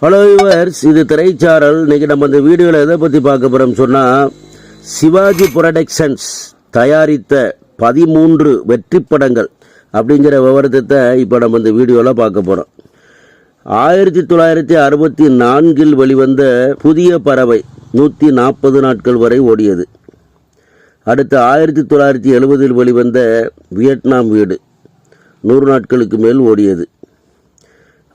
Hello yours இது திரைச்சாரல். இன்னைக்கு நம்ம இந்த வீடியோவில் எதை பற்றி பார்க்க போகிறோம் சொன்னால் சிவாஜி ப்ரொடக்ஷன்ஸ் தயாரித்த பதிமூன்று வெற்றி படங்கள் அப்படிங்கிற விவரத்தை இப்போ நம்ம இந்த வீடியோவில் பார்க்க போகிறோம் ஆயிரத்தி தொள்ளாயிரத்தி அறுபத்தி நான்கில் வெளிவந்த புதிய பறவை நூற்றி நாற்பது நாட்கள் வரை ஓடியது. அடுத்து ஆயிரத்தி தொள்ளாயிரத்தி எழுபதில் வெளிவந்த வியட்நாம் வீடு நூறு நாட்களுக்கு மேல் ஓடியது.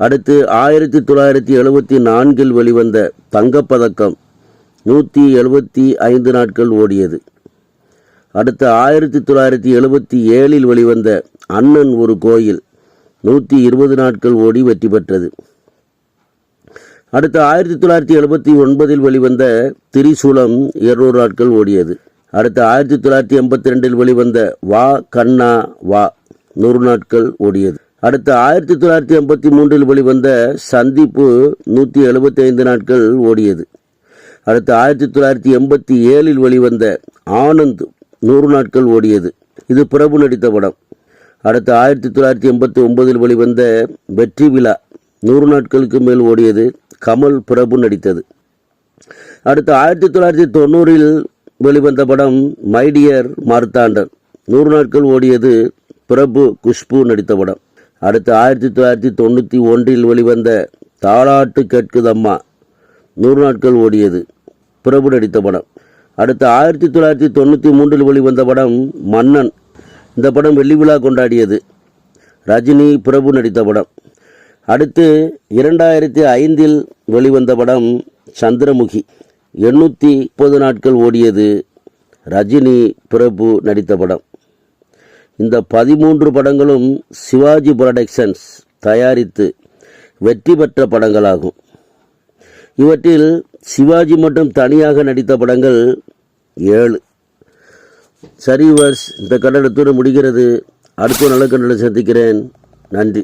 அடுத்து ஆயிரத்தி தொள்ளாயிரத்தி எழுபத்தி நான்கில் வெளிவந்த தங்கப்பதக்கம் நூற்றி எழுபத்தி ஐந்து நாட்கள் ஓடியது. அடுத்து ஆயிரத்தி தொள்ளாயிரத்தி எழுபத்தி ஏழில் வெளிவந்த அண்ணன் ஒரு கோயில் நூற்றி இருபது நாட்கள் ஓடி வெற்றி பெற்றது. அடுத்து ஆயிரத்தி தொள்ளாயிரத்தி எழுபத்தி ஒன்பதில் வெளிவந்த திரிசூலம் இருநூறு நாட்கள் ஓடியது. அடுத்து ஆயிரத்தி தொள்ளாயிரத்தி எண்பத்தி ரெண்டில் வெளிவந்த வா கண்ணா வா நூறு நாட்கள் ஓடியது. அடுத்து ஆயிரத்தி தொள்ளாயிரத்தி எண்பத்தி மூன்றில் வெளிவந்த சந்திப்பு நூற்றி எழுபத்தி ஐந்து நாட்கள் ஓடியது. அடுத்து ஆயிரத்தி தொள்ளாயிரத்தி எண்பத்தி ஏழில் வெளிவந்த ஆனந்த் நூறு நாட்கள் ஓடியது. இது பிரபு நடித்த படம். அடுத்து ஆயிரத்தி தொள்ளாயிரத்தி எண்பத்தி ஒன்பதில் வெளிவந்த வெற்றி விழா நூறு நாட்களுக்கு மேல் ஓடியது கமல் பிரபு நடித்தது. அடுத்து ஆயிரத்தி தொள்ளாயிரத்தி தொண்ணூறில் வெளிவந்த படம் மைடியர் மார்த்தாண்டன் நூறு நாட்கள் ஓடியது பிரபு குஷ்பு நடித்த படம். அடுத்து ஆயிரத்தி தொள்ளாயிரத்தி தொண்ணூற்றி ஒன்றில் வெளிவந்த தாளாட்டு கேட்குதம்மா. நூறு நாட்கள் ஓடியது. பிரபு நடித்த படம். அடுத்து ஆயிரத்தி தொள்ளாயிரத்தி தொண்ணூற்றி மூன்றில் வெளிவந்த படம் மன்னன். இந்த படம் வெள்ளி விழா கொண்டாடியது. ரஜினி பிரபு நடித்த படம். அடுத்து இரண்டாயிரத்தி ஐந்தில் வெளிவந்த படம் சந்திரமுகி. எண்ணூற்றி முப்பது நாட்கள் ஓடியது. ரஜினி பிரபு நடித்த படம். இந்த பதிமூன்று படங்களும் சிவாஜி புரொடக்ஷன்ஸ் தயாரித்து வெற்றி பெற்ற படங்களாகும். இவற்றில் சிவாஜி மட்டும் தனியாக நடித்த படங்கள் ஏழு. சரி வர்ஸ் இந்த கண்டனத்தோடு முடிகிறது. அடுத்த நல்ல கண்டனம் சந்திக்கிறேன். நன்றி.